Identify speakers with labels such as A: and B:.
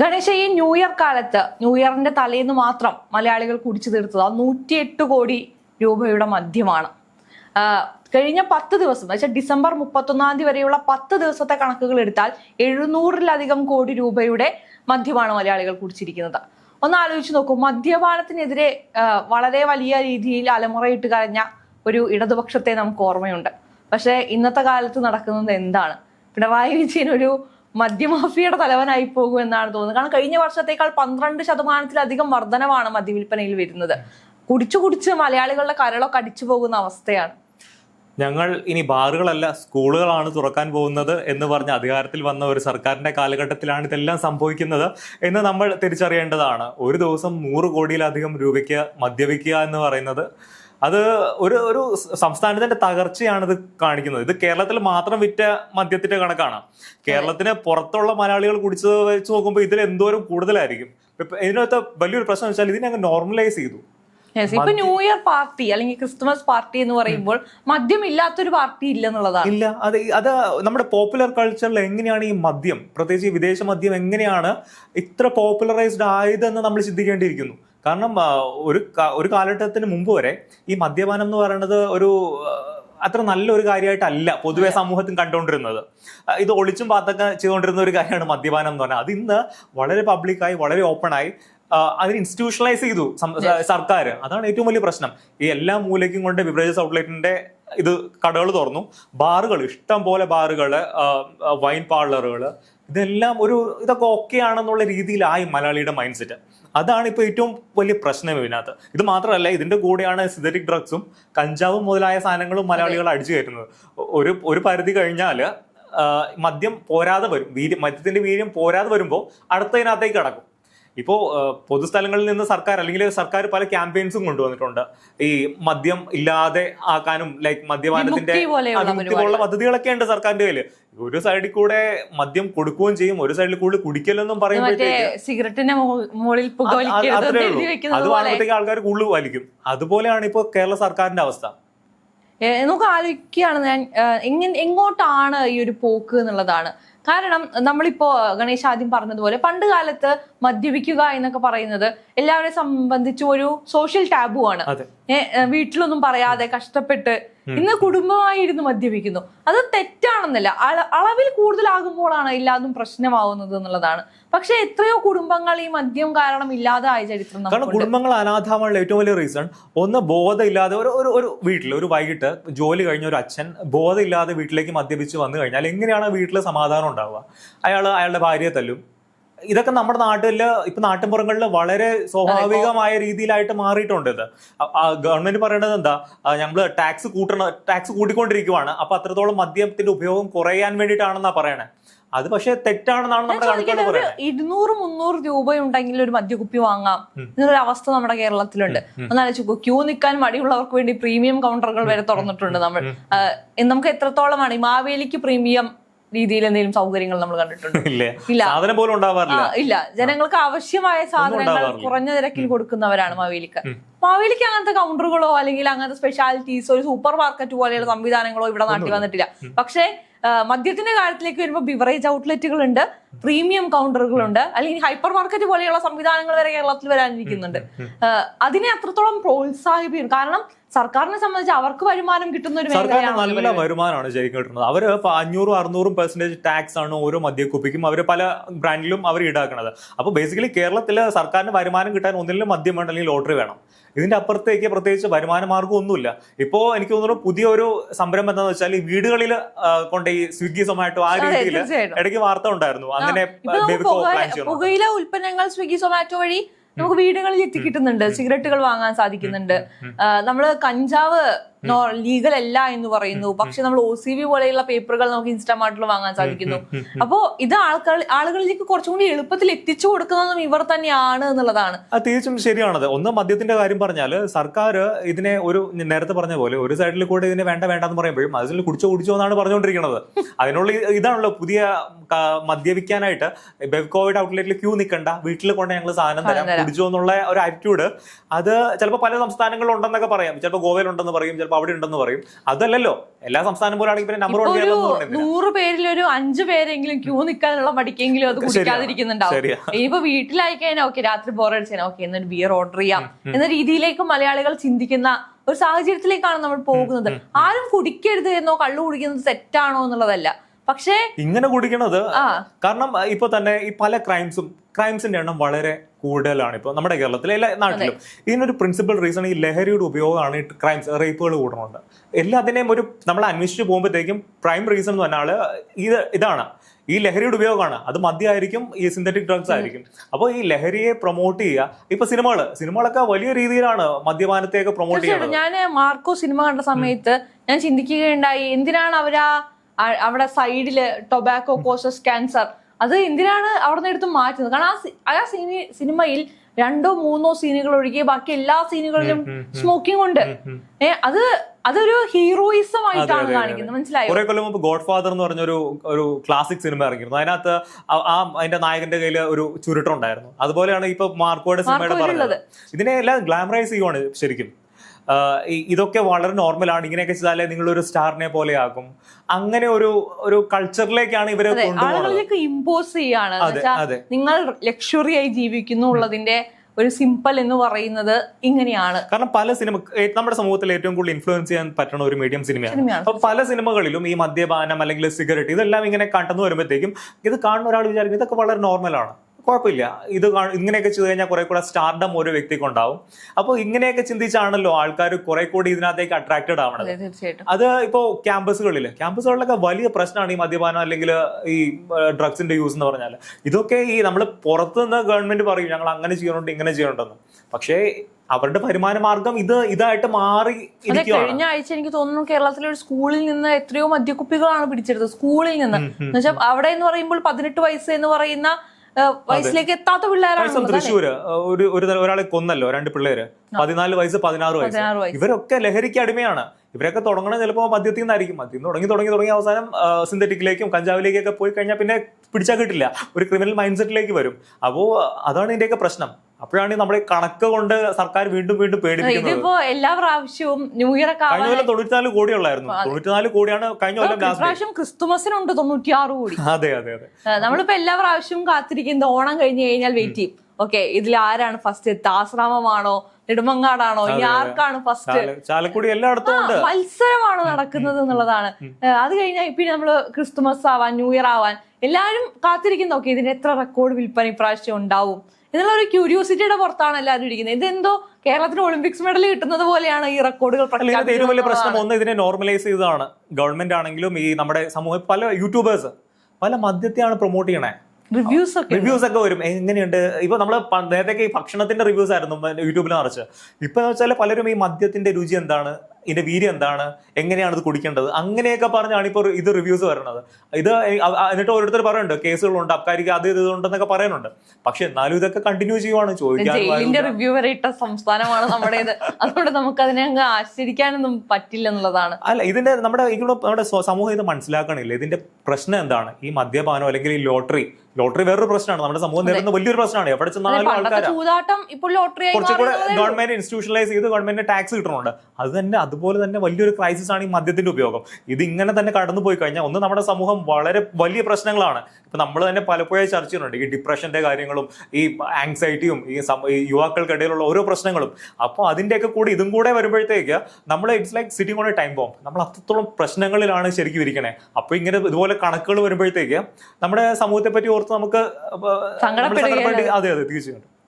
A: ഗണേശ ഈ new year കാലത്ത് new ഇയറിന്റെ തലേന്ന് മാത്രം മലയാളികൾ കുടിച്ചു തീർത്തത് നൂറ്റിയെട്ട് കോടി രൂപയുടെ മദ്യമാണ്. കഴിഞ്ഞ പത്ത് ദിവസം വെച്ചാൽ ഡിസംബർ മുപ്പത്തൊന്നാം തീയതി വരെയുള്ള പത്ത് ദിവസത്തെ കണക്കുകൾ എടുത്താൽ എഴുന്നൂറിലധികം കോടി രൂപയുടെ മദ്യമാണ് മലയാളികൾ കുടിച്ചിരിക്കുന്നത്. ഒന്ന് ആലോചിച്ച് നോക്കൂ മദ്യപാനത്തിനെതിരെ വളരെ വലിയ രീതിയിൽ അലമുറയിട്ട് കരഞ്ഞ ഒരു ഇടതുപക്ഷത്തെ നമുക്ക് ഓർമ്മയുണ്ട്. പക്ഷേ ഇന്നത്തെ കാലത്ത് നടക്കുന്നത് എന്താണ്? പിണറായി വിജയൻ ഒരു മദ്യമാഫിയയുടെ തലവനായി പോകും എന്നാണ് തോന്നുന്നത്. കാരണം കഴിഞ്ഞ വർഷത്തേക്കാൾ പന്ത്രണ്ട് ശതമാനത്തിലധികം വർധനവാണ് മദ്യവിൽപ്പനയിൽ വരുന്നത്. കുടിച്ചു കുടിച്ച് മലയാളികളുടെ കരളൊക്കെ അടിച്ചു പോകുന്ന അവസ്ഥയാണ്.
B: ഞങ്ങൾ ഇനി ബാറുകളല്ല സ്കൂളുകളാണ് തുറക്കാൻ പോകുന്നത് എന്ന് പറഞ്ഞ് അധികാരത്തിൽ വന്ന ഒരു സർക്കാരിന്റെ കാലഘട്ടത്തിലാണ് ഇതെല്ലാം സംഭവിക്കുന്നത് എന്ന് നമ്മൾ തിരിച്ചറിയേണ്ടതാണ്. ഒരു ദിവസം നൂറ് കോടിയിലധികം രൂപയ്ക്ക് മദ്യപിക്കുക എന്ന് പറയുന്നത് അത് ഒരു ഒരു സംസ്ഥാനത്തിന്റെ തകർച്ചയാണ് ഇത് കാണിക്കുന്നത്. ഇത് കേരളത്തിൽ മാത്രം വിറ്റ മദ്യത്തിന്റെ കണക്കാണ്. കേരളത്തിന് പുറത്തുള്ള മലയാളികൾ കുടിച്ചത് വെച്ച് നോക്കുമ്പോൾ ഇതിൽ എന്തോരം കൂടുതലായിരിക്കും. ഇതിനകത്ത് വലിയൊരു പ്രശ്നം വെച്ചാൽ ഇതിനെ അങ്ങ് നോർമലൈസ് ചെയ്തു.
A: ഇപ്പൊ ന്യൂ ഇയർ പാർട്ടി അല്ലെങ്കിൽ ക്രിസ്മസ് പാർട്ടി എന്ന് പറയുമ്പോൾ മദ്യം ഇല്ലാത്തൊരു പാർട്ടി ഇല്ല എന്നുള്ളതാണ്.
B: ഇല്ല അത് അത് നമ്മുടെ പോപ്പുലർ കൾച്ചറിൽ എങ്ങനെയാണ് ഈ മദ്യം പ്രത്യേകിച്ച് ഈ വിദേശ മദ്യം എങ്ങനെയാണ് ഇത്ര പോപ്പുലറൈസ്ഡ് ആയതെന്ന് നമ്മൾ ചിന്തിക്കേണ്ടിയിരിക്കുന്നു. കാരണം ഒരു ഒരു കാലഘട്ടത്തിന് മുമ്പ് വരെ ഈ മദ്യപാനം എന്ന് പറയുന്നത് ഒരു അത്ര നല്ലൊരു കാര്യമായിട്ടല്ല പൊതുവെ സമൂഹത്തിൽ കണ്ടുകൊണ്ടിരുന്നത്. ഇത് ഒളിച്ചും പാത്തൊക്കെ ചെയ്തുകൊണ്ടിരുന്ന ഒരു കാര്യമാണ് മദ്യപാനം എന്ന് പറഞ്ഞാൽ. അത് ഇന്ന് വളരെ പബ്ലിക്കായി വളരെ ഓപ്പണായി അതിന് ഇൻസ്റ്റിറ്റ്യൂഷണലൈസ് ചെയ്തു സർക്കാർ അതാണ് ഏറ്റവും വലിയ പ്രശ്നം. ഈ എല്ലാ മൂലയ്ക്കും കൊണ്ട് ബിവറേജസ് ഔട്ട്ലെറ്റിന്റെ ഇത് കടകൾ തുറന്നു. ബാറുകൾ ഇഷ്ടം പോലെ ബാറുകൾ വൈൻ പാർലറുകൾ ഇതെല്ലാം ഒരു ഇതൊക്കെ ഓക്കെ ആണെന്നുള്ള രീതിയിലായി മലയാളിയുടെ മൈൻഡ് സെറ്റ് അതാണ് ഇപ്പോൾ ഏറ്റവും വലിയ പ്രശ്നം ഇതിനകത്ത്. ഇത് മാത്രമല്ല ഇതിന്റെ കൂടെയാണ് സിന്തറ്റിക് ഡ്രഗ്സും കഞ്ചാവും മുതലായ സാധനങ്ങളും മലയാളികൾ അടിച്ചു കയറ്റുന്നത്. ഒരു ഒരു പരിധി കഴിഞ്ഞാൽ മദ്യം പോരാതെ വരും. വീര്യം മദ്യത്തിന്റെ വീര്യം പോരാതെ വരുമ്പോൾ അടുത്തതിനകത്തേക്ക് കടക്കും ഇപ്പോൾ പൊതുസ്ഥലങ്ങളിൽ നിന്ന് സർക്കാർ അല്ലെങ്കിൽ സർക്കാർ പല ക്യാമ്പയിൻസും കൊണ്ടുവന്നിട്ടുണ്ട്. ഈ മദ്യം ഇല്ലാതെ ആക്കാനും ലൈക് മദ്യപാനത്തിന്റെ പോലുള്ള പദ്ധതികളൊക്കെ ഉണ്ട് സർക്കാരിന്റെ കയ്യിൽ. ഒരു സൈഡിൽ കൂടെ മദ്യം കൊടുക്കുകയും ചെയ്യും ഒരു സൈഡിൽ കൂടെ കുടിക്കലെന്നും പറയുമ്പോഴത്തേക്ക്
A: സിഗരറ്റിന്റെ മുകളിൽ
B: അത്
A: പുകവലിക്കരുത്
B: അത്രേ ഉള്ളൂ. അത്
A: പോലെ.
B: കാണുമ്പോഴത്തേക്ക് ആൾക്കാർ കൂടുതൽ വലിക്കും. അതുപോലെയാണ് ഇപ്പോൾ കേരള സർക്കാരിന്റെ അവസ്ഥ.
A: നമുക്ക് ആലോചിക്കുകയാണ് ഞാൻ എങ്ങനെ എങ്ങോട്ടാണ് ഈ ഒരു പോക്ക് എന്നുള്ളതാണ്. കാരണം നമ്മളിപ്പോ ഗണേശ് ആദ്യം പറഞ്ഞതുപോലെ പണ്ട് കാലത്ത് മദ്യപിക്കുക എന്നൊക്കെ പറയുന്നത് എല്ലാവരെ സംബന്ധിച്ചും ഒരു സോഷ്യൽ ടാബു ആണ്. വീട്ടിലൊന്നും പറയാതെ കഷ്ടപ്പെട്ട് ഇന്ന് കുടുംബമായി ഇരുന്ന് മദ്യപിക്കുന്നു. അത് തെറ്റാണെന്നല്ല. അള- അളവിൽ കൂടുതലാകുമ്പോഴാണ് എല്ലാതും പ്രശ്നമാവുന്നത് എന്നുള്ളതാണ്. പക്ഷെ എത്രയോ കുടുംബങ്ങൾ ഈ മദ്യം കാരണം ഇല്ലാതായ ചരിത്രം
B: കാരണം കുടുംബങ്ങൾ അനാഥമാണല്ലോ ഏറ്റവും വലിയ റീസൺ ഒന്ന് ബോധമില്ലാതെ ഒരു ഒരു ഒരു വീട്ടിൽ ഒരു വൈകിട്ട് ജോലി കഴിഞ്ഞ ഒരു അച്ഛൻ ബോധമില്ലാതെ വീട്ടിലേക്ക് മദ്യപിച്ച് വന്നു കഴിഞ്ഞാൽ എങ്ങനെയാണ് വീട്ടിൽ സമാധാനം ഉണ്ടാവുക? അയാൾ അയാളുടെ ഭാര്യയെ തല്ലും. ഇതൊക്കെ നമ്മുടെ നാട്ടിൽ ഇപ്പൊ നാട്ടിൻപുറങ്ങളിൽ വളരെ സ്വാഭാവികമായ രീതിയിലായിട്ട് മാറിയിട്ടുണ്ട് ഇത്. ഗവൺമെന്റ് പറയേണ്ടത് എന്താ? ഞങ്ങൾ ടാക്സ് കൂട്ടണ ടാക്സ് കൂട്ടിക്കൊണ്ടിരിക്കുവാണ് അപ്പൊ അത്രത്തോളം മദ്യത്തിന്റെ ഉപയോഗം കുറയാൻ വേണ്ടിയിട്ടാണെന്നാ പറയണേ. അത് പക്ഷേ തെറ്റാണെന്നാണ് നമ്മുടെ കണക്കുകൾ പറയുന്നത്
A: ഇരുന്നൂറ് മുന്നൂറ് രൂപ ഉണ്ടെങ്കിൽ ഒരു മദ്യക്കുപ്പി വാങ്ങാം. എന്നൊരു അവസ്ഥ നമ്മുടെ കേരളത്തിലുണ്ട്. ഒന്നാലോചിക്കൂ ക്യൂ നിൽക്കാൻ മടിയുള്ളവർക്ക് വേണ്ടി പ്രീമിയം കൗണ്ടറുകൾ വരെ തുറന്നിട്ടുണ്ട് നമ്മൾ. നമുക്ക് എത്രത്തോളമാണ്? ഈ മാവേലിക്ക് പ്രീമിയം രീതിയിൽ എന്തെങ്കിലും സൗകര്യങ്ങൾ നമ്മൾ കണ്ടിട്ടുണ്ട്?
B: ഇല്ല. പോലും ഉണ്ടാവാറില്ല.
A: ഇല്ല. ജനങ്ങൾക്ക് ആവശ്യമായ സാധനങ്ങൾ കുറഞ്ഞ നിരക്കിൽ കൊടുക്കുന്നവരാണ് മാവേലിക്ക്. മാവേലിക്ക് അങ്ങനത്തെ കൗണ്ടറുകളോ അല്ലെങ്കിൽ അങ്ങനത്തെ സ്പെഷ്യാലിറ്റീസ് ഒരു സൂപ്പർ മാർക്കറ്റ് പോലെയുള്ള സംവിധാനങ്ങളോ ഇവിടെ നാട്ടിൽ വന്നിട്ടില്ല. പക്ഷേ മദ്യത്തിന്റെ കാര്യത്തിലേക്ക് വരുമ്പോൾ ബിവറേജ് ഔട്ട്ലെറ്റുകൾ ഉണ്ട് പ്രീമിയം കൗണ്ടറുകളുണ്ട് അല്ലെങ്കിൽ ഹൈപ്പർ മാർക്കറ്റ് പോലെയുള്ള സംവിധാനങ്ങൾ വരെ കേരളത്തിൽ വരാനിരിക്കുന്നുണ്ട്. അതിനെ അത്രത്തോളം പ്രോത്സാഹിപ്പിക്കും കാരണം സർക്കാരിനെ സംബന്ധിച്ച് അവർക്ക് വരുമാനം കിട്ടുന്ന ഒരു
B: സർക്കാരിന് നല്ല വരുമാനമാണ് ശരിക്കും കിട്ടുന്നത്. അവർ ഇപ്പൊ അഞ്ഞൂറും അറുന്നൂറും പെർസെന്റേജ് ടാക്സ് ആണ് ഓരോ മദ്യക്കുപ്പിക്കും അവർ പല ബ്രാൻഡിലും അവർ ഈടാക്കുന്നത്. അപ്പൊ ബേസിക്കലി കേരളത്തിൽ സർക്കാരിന് വരുമാനം കിട്ടാൻ ഒന്നിലും മദ്യം വേണം അല്ലെങ്കിൽ ലോട്ടറി വേണം. ഇതിന്റെ അപ്പുറത്തേക്ക് പ്രത്യേകിച്ച് വരുമാന മാർഗം ഒന്നുമില്ല. ഇപ്പോ എനിക്ക് തോന്നുന്നു പുതിയ ഒരു സംരംഭം എന്താണെന്ന് വെച്ചാൽ ഈ വീടുകളിൽ കൊണ്ട് ഈ സ്വിഗ്ഗി സൊമാറ്റോ ആ രീതിയിൽ. ഇടയ്ക്ക് വാർത്ത ഉണ്ടായിരുന്നു. അങ്ങനെ
A: പുകയില ഉൽപ്പന്നങ്ങൾ സ്വിഗ്ഗി സൊമാറ്റോ വഴി നമുക്ക് വീടുകളിൽ എത്തിക്കിട്ടുന്നുണ്ട്. സിഗരറ്റുകൾ വാങ്ങാൻ സാധിക്കുന്നുണ്ട്. നമ്മൾ നമ്മൾ കഞ്ചാവ് ലീഗൽ അല്ല എന്ന് പറയുന്നു. പക്ഷെ നമ്മൾ ഒ സി ബി പോലെയുള്ള പേപ്പറുകൾ നമുക്ക് ഇൻസ്റ്റാമാർട്ടിൽ വാങ്ങാൻ സാധിക്കുന്നു. അപ്പോ ഇത് ആൾക്കാർ ആളുകളിലേക്ക് കുറച്ചും കൂടി എളുപ്പത്തിൽ എത്തിച്ചു കൊടുക്കുന്നതും ഇവർ തന്നെയാണ് എന്നുള്ളതാണ്.
B: തീർച്ചയായും ശരിയാണത്. ഒന്ന് മദ്യത്തിന്റെ കാര്യം പറഞ്ഞാൽ സർക്കാർ ഇതിനെ ഒരു നേരത്തെ പറഞ്ഞ പോലെ ഒരു സൈഡിൽ കൂടെ ഇതിനെ വേണ്ട വേണ്ട എന്ന് പറയുമ്പോഴും അതിൽ കുടിച്ചോ കുടിച്ചോ എന്നാണ് പറഞ്ഞുകൊണ്ടിരിക്കുന്നത്. അതിനുള്ള ഇതാണല്ലോ പുതിയ മദ്യപിക്കാനായിട്ട് ബെവ്കോവിഡ് ഔട്ട്ലെറ്റിൽ ക്യൂ നിൽക്കണ്ട വീട്ടിൽ കൊണ്ട് ഞങ്ങൾ സാധനം തരാം
A: തരാം.
B: കുടിച്ചോ എന്നുള്ള ഒരു ആറ്റിറ്റ്യൂഡ് അത് ചിലപ്പോൾ പല സംസ്ഥാനങ്ങളിലുണ്ടെന്നൊക്കെ പറയാം. ചിലപ്പോൾ ഗോവയിലുണ്ടെന്ന് പറയും ചിലപ്പോൾ ചിലപ്പോൾ അവിടെ ഉണ്ടെന്ന് പറയും. അതല്ലല്ലോ. എല്ലാ സംസ്ഥാനം പോലെ ആണെങ്കിൽ പിന്നെ നമ്പർ വൺ കേരളം
A: നൂറ് പേരിൽ ഒരു അഞ്ചു പേരെങ്കിലും ക്യൂ നിൽക്കാനുള്ള മടിക്കെങ്കിലും അത് കുടിക്കാതിരിക്കുന്നുണ്ടാവും. ഇനിയിപ്പോ വീട്ടിലായി കഴിഞ്ഞാൽ ഓക്കെ രാത്രി ബോറടിച്ചാൽ ഓക്കെ എന്നൊരു ബിയർ ഓർഡർ ചെയ്യാം എന്ന രീതിയിലേക്ക് മലയാളികൾ ചിന്തിക്കുന്ന ഒരു സാഹചര്യത്തിലേക്കാണ് നമ്മൾ പോകുന്നത്. ആരും കുടിക്കരുത് എന്നോ കള്ളു കുടിക്കുന്നത് തെറ്റാണോ എന്നുള്ളതല്ല. പക്ഷേ
B: ഇങ്ങനെ കുടിക്കണത് കാരണം ഇപ്പൊ തന്നെ ഈ പല ക്രൈംസും ക്രൈംസിന്റെ എണ്ണം വളരെ കൂടുതലാണ് ഇപ്പൊ നമ്മുടെ കേരളത്തിലെ എല്ലാ നാട്ടിലും. ഇതിനൊരു പ്രിൻസിപ്പൽ റീസൺ ഈ ലഹരിയുടെ ഉപയോഗമാണ് ഈ ക്രൈംസ് റേപ്പുകൾ കൂടുന്നുണ്ട് എല്ലാത്തിനെയും ഒരു നമ്മൾ അന്വേഷിച്ച് പോകുമ്പോഴത്തേക്കും പ്രൈം റീസൺ എന്ന് പറഞ്ഞാൽ ഇത് ഇതാണ്. ഈ ലഹരിയുടെ ഉപയോഗമാണ്. അത് മദ്യമായിരിക്കും ഈ സിന്തറ്റിക് ഡ്രഗ്സ് ആയിരിക്കും. അപ്പോൾ ഈ ലഹരിയെ പ്രൊമോട്ട് ചെയ്യുക ഇപ്പൊ സിനിമകൾ സിനിമകളൊക്കെ വലിയ രീതിയിലാണ് മദ്യപാനത്തെയൊക്കെ പ്രൊമോട്ട് ചെയ്യുന്നത്.
A: ഞാൻ മാർക്കോ സിനിമ കണ്ട സമയത്ത് ഞാൻ ചിന്തിക്കുകയുണ്ടായി എന്തിനാണ് അവരാ അവിടെ സൈഡിൽ ടൊബാക്കോ കോസസ് ക്യാൻസർ അത് എന്തിനാണ് അവിടെ നിന്ന് എടുത്ത് മാറ്റുന്നത്? കാരണം ആ ആ സിനി സിനിമയിൽ രണ്ടോ മൂന്നോ സീനുകൾ ഒഴികെ ബാക്കി എല്ലാ സീനുകളിലും സ്മോക്കിംഗ് ഉണ്ട്. ഏ അത് അതൊരു ഹീറോയിസം ആയിട്ടാണ് കാണിക്കുന്നത്. മനസ്സിലായി?
B: കുറെ കൊല്ലം മുമ്പ് ഗോഡ് ഫാദർ എന്ന് പറഞ്ഞ ഒരു ഒരു ക്ലാസിക് സിനിമ ഇറങ്ങിയിരുന്നു. അതിനകത്ത് ആ- അതിന്റെ നായകന്റെ കയ്യിൽ ഒരു ചുരുട്ടുണ്ടായിരുന്നു അതുപോലെയാണ് ഇപ്പൊ മാർക്കോയുടെ സിനിമയുടെ
A: പറയുന്നത്
B: പറഞ്ഞത്. ഇതിനെ എല്ലാം ഗ്ലാമറൈസ് ചെയ്യുവാണ് ശരിക്കും. ഇതൊക്കെ വളരെ നോർമലാണ് ഇങ്ങനെയൊക്കെ ചെയ്താലേ നിങ്ങളൊരു സ്റ്റാറിനെ പോലെ ആകും അങ്ങനെ ഒരു ഒരു കൾച്ചറിലേക്കാണ് ഇവരെ
A: ആളുകളിലേക്ക് ഇമ്പോസ് ചെയ്യാണ് നിങ്ങൾ ലക്ഷറി ആയി ജീവിക്കുന്നു ഉള്ളതിന്റെ ഒരു സിമ്പിൾ എന്ന് പറയുന്നത് ഇങ്ങനെയാണ്.
B: കാരണം പല സിനിമ നമ്മുടെ സമൂഹത്തിൽ ഏറ്റവും കൂടുതൽ ഇൻഫ്ലുവൻസ് ചെയ്യാൻ പറ്റുന്ന ഒരു മീഡിയം സിനിമയാണ്
A: സിനിമയാണ്.
B: അപ്പൊ പല സിനിമകളിലും ഈ മദ്യപാനം അല്ലെങ്കിൽ സിഗരറ്റ് ഇതെല്ലാം ഇങ്ങനെ കണ്ടെന്ന് വരുമ്പോഴത്തേക്കും ഇത് കാണുന്ന ഒരാൾ വിചാരിക്കും ഇതൊക്കെ വളരെ നോർമലാണ് കുഴപ്പമില്ല. ഇത് ഇങ്ങനെയൊക്കെ ചെയ്ത് കഴിഞ്ഞാൽ കുറെ കൂടെ സ്റ്റാർഡം ഓരോ വ്യക്തിക്ക് ഉണ്ടാവും അപ്പോൾ ഇങ്ങനെയൊക്കെ ചിന്തിച്ചാണല്ലോ ആൾക്കാർ കുറെ കൂടി ഇതിനകത്തേക്ക് അട്രാക്റ്റഡ് ആവണത്.
A: അത്
B: ഇപ്പോ ക്യാമ്പസുകളിൽ ക്യാമ്പസുകളിലൊക്കെ വലിയ പ്രശ്നമാണ് ഈ മദ്യപാനം അല്ലെങ്കിൽ ഈ ഡ്രഗ്സിന്റെ യൂസ് എന്ന് പറഞ്ഞാൽ ഇതൊക്കെ ഈ നമ്മൾ പുറത്തുനിന്ന് ഗവൺമെന്റ് പറയും ഞങ്ങൾ അങ്ങനെ ചെയ്യണുണ്ട് ഇങ്ങനെ ചെയ്യണുണ്ടെന്ന് പക്ഷേ അവരുടെ വരുമാന മാർഗം ഇത് ഇതായിട്ട് മാറി
A: കഴിഞ്ഞ ആഴ്ച എനിക്ക് തോന്നുന്നു കേരളത്തിലെ ഒരു സ്കൂളിൽ നിന്ന് എത്രയോ മദ്യക്കുപ്പികളാണ് പിടിച്ചെടുത്തത്. സ്കൂളിൽ നിന്ന്. എന്നുവെച്ചാൽ അവിടെ എന്ന് പറയുമ്പോൾ പതിനെട്ട് വയസ്സ് എന്ന് പറയുന്ന വയസ്സിലേക്ക് എത്താത്ത പിള്ളേരാണ്
B: തൃശ്ശൂര് ഒരു ഒരാളെ കൊന്നല്ലോ രണ്ട് പിള്ളേര്. പതിനാല് വയസ്സ് പതിനാറ് വയസ്സ്. ഇവരൊക്കെ ലഹരിക്ക് അടിമയാണ്. ഇവരൊക്കെ തുടങ്ങണത് ചിലപ്പോൾ മദ്യത്തിൽ നിന്നായിരിക്കും. മദ്യം തുടങ്ങി തുടങ്ങി തുടങ്ങി അവസാനം സിന്തറ്റിക്കിലേക്കും കഞ്ചാവിലേക്കൊക്കെ പോയി കഴിഞ്ഞാൽ പിന്നെ പിടിച്ചാൽ കിട്ടില്ല. ഒരു ക്രിമിനൽ മൈൻഡ് സെറ്റിലേക്ക് വരും. അപ്പോൾ അതാണ് ഇതിന്റെയൊക്കെ പ്രശ്നം. അപ്പോഴാണ് നമ്മുടെ കണക്ക് കൊണ്ട് സർക്കാർ വീണ്ടും വീണ്ടും പേടിപ്പിക്കുന്നത്.
A: ഇതിപ്പോ എല്ലാ പ്രാവശ്യവും ന്യൂ ഇയർ ഒക്കെ
B: കഴിഞ്ഞ കൊല്ലം തൊണ്ണൂറ്റിനാല് കോടിയുള്ളായിരുന്നു തൊണ്ണൂറ്റിനാല് കോടിയാണ് കഴിഞ്ഞ കൊല്ലം
A: പ്രാവശ്യം ക്രിസ്തുമസിനുണ്ട് തൊണ്ണൂറ്റിയാറ് കോടി.
B: അതെ അതെ അതെ.
A: നമ്മളിപ്പോ എല്ലാ പ്രാവശ്യവും കാത്തിരിക്കുന്നത് ഓണം കഴിഞ്ഞു കഴിഞ്ഞാൽ വെയിറ്റ് ചെയ്യും. ഓക്കെ ഇതിൽ ആരാണ് ഫസ്റ്റ് ആശ്രാമമാണോ നെടുമങ്ങാടാണോ? ഇനി ആർക്കാണ് ഫസ്റ്റ്
B: ചാലക്കുടി എല്ലായിടത്തും ഉണ്ട്.
A: മത്സരമാണ് നടക്കുന്നത് എന്നുള്ളതാണ്. അത് കഴിഞ്ഞാൽ പിന്നെ നമ്മൾ ക്രിസ്തുമസ് ആവാൻ ന്യൂ ഇയർ ആവാൻ എല്ലാവരും കാത്തിരിക്കുന്ന ഓക്കെ ഇതിന് എത്ര റെക്കോർഡ് വിൽപ്പന ഇപ്രാവശ്യം ഉണ്ടാവും? എന്നുള്ള ഒരു ക്യൂരിയോസിറ്റിയുടെ പുറത്താണ് എല്ലാവരും ഇരിക്കുന്നത്. ഇതെന്തോ കേരളത്തിന് ഒളിമ്പിക്സ് മെഡൽ കിട്ടുന്നത് പോലെയാണ് ഈ റെക്കോർഡുകൾ
B: ഏറ്റവും വലിയ പ്രശ്നം ഒന്ന് ഇതിനെ നോർമലൈസ് ചെയ്തതാണ്. ഗവൺമെന്റ് ആണെങ്കിലും ഈ നമ്മുടെ സമൂഹ പല യൂട്യൂബേഴ്സ് പല മദ്യത്തെയാണ് പ്രൊമോട്ട് ചെയ്യണേ.
A: റിവ്യൂസ് ഒക്കെ
B: റിവ്യൂസ് ഒക്കെ വരും. എങ്ങനെയുണ്ട്? ഇപ്പൊ നമ്മൾ പ- നേരത്തെ ഈ ഭക്ഷണത്തിന്റെ റിവ്യൂസ് ആയിരുന്നു യൂട്യൂബിൽ നിറച്ച്. ഇപ്പൊ വെച്ചാൽ പലരും ഈ മദ്യത്തിന്റെ രുചി എന്താണ്? ഇതിന്റെ വീര്യം എന്താണ്? എങ്ങനെയാണ് ഇത് കുടിക്കേണ്ടത്? അങ്ങനെയൊക്കെ പറഞ്ഞാണ് ഇപ്പോൾ ഇത് റിവ്യൂസ് വരുന്നത്. ഇത് എന്നിട്ട് ഓരോരുത്തർ പറയുന്നുണ്ട് കേസുകളുണ്ട് അബ്കാരിക്ക് അത് ഇത് ഉണ്ടെന്നൊക്കെ പറയുന്നുണ്ട്. പക്ഷെ എന്നാലും ഇതൊക്കെ കണ്ടിന്യൂ ചെയ്യുവാണ് ചോദിക്കാൻ
A: ജയിലിന്റെ റിവ്യൂ വരെ ഇട്ട സംസ്ഥാനമാണ് നമ്മുടേത്. അതുകൊണ്ട് നമുക്ക് അതിനെ അങ്ങ് ആശ്ചര്യക്കാനൊന്നും പറ്റില്ല എന്നുള്ളതാണ്.
B: അല്ല ഇതിന്റെ നമ്മുടെ നമ്മുടെ സമൂഹം ഇത് മനസ്സിലാക്കണില്ല. ഇതിന്റെ പ്രശ്നം എന്താണ്? ഈ മദ്യപാനം അല്ലെങ്കിൽ ഈ ലോട്ടറി ലോട്ടറി വേറൊരു പ്രശ്നമാണ്. നമ്മുടെ സമൂഹം നേരിടുന്ന വലിയൊരു പ്രശ്നമാണ്. എവിടെ ചെന്നാലും ഗവൺമെന്റ് ഇൻസ്റ്റിറ്റ്യൂഷണലൈസ് ചെയ്ത് ഗവൺമെന്റ് ടാക്സ് കിട്ടുന്നുണ്ട് അത് തന്നെ അതുപോലെ തന്നെ വലിയൊരു ക്രൈസിസ് ആണ് ഈ മദ്യത്തിന്റെ ഉപയോഗം. ഇത് ഇങ്ങനെ തന്നെ കടന്നു പോയി കഴിഞ്ഞാൽ ഒന്ന് നമ്മുടെ സമൂഹം വളരെ വലിയ പ്രശ്നങ്ങളാണ്. ഇപ്പൊ നമ്മൾ തന്നെ പലപ്പോഴും ചർച്ച ചെയ്യുന്നുണ്ട്. ഈ ഡിപ്രഷന്റെ കാര്യങ്ങളും ഈ ആങ്സൈറ്റിയും ഈ യുവാക്കൾക്കിടയിലുള്ള ഓരോ പ്രശ്നങ്ങളും. അപ്പോൾ അതിന്റെയൊക്കെ കൂടി ഇതും കൂടെ വരുമ്പോഴത്തേക്ക് നമ്മൾ it's like sitting on a time bomb നമ്മൾ അത്രത്തോളം പ്രശ്നങ്ങളിലാണ് ശരിക്കും ഇരിക്കണേ. അപ്പോൾ ഇങ്ങനെ ഇതുപോലെ കണക്കുകൾ വരുമ്പോഴത്തേക്ക് നമ്മുടെ സമൂഹത്തെ പറ്റി ഓർത്ത് നമുക്ക് അതെ അതെ തീർച്ചയായിട്ടും.